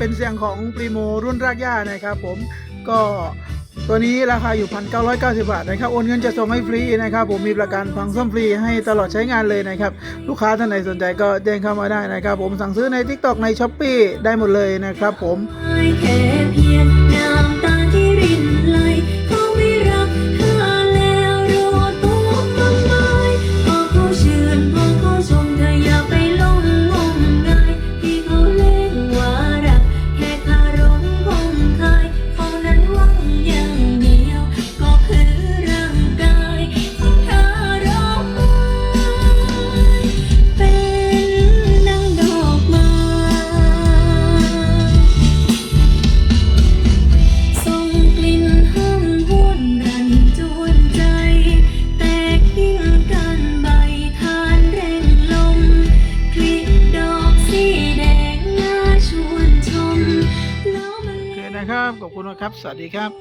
ป็นเสียงของปรุ่นรากหญ้านะครับผมก็ตัวนี้ราคาอยู่ 1,990 บาทนะครับโอนเงินจะส่งให้ฟรีนะครับผมมีประกันพังซ่อมฟรีให้ตลอดใช้งานเลยนะครับลูกค้าท่านไหนสนใจก็แจ้งเข้ามาได้นะครับผมสั่งซื้อใน TikTok ใน s h อ p e e ได้หมดเลยนะครับผม ครับขอบคุณนะครับ สวัสดีครับ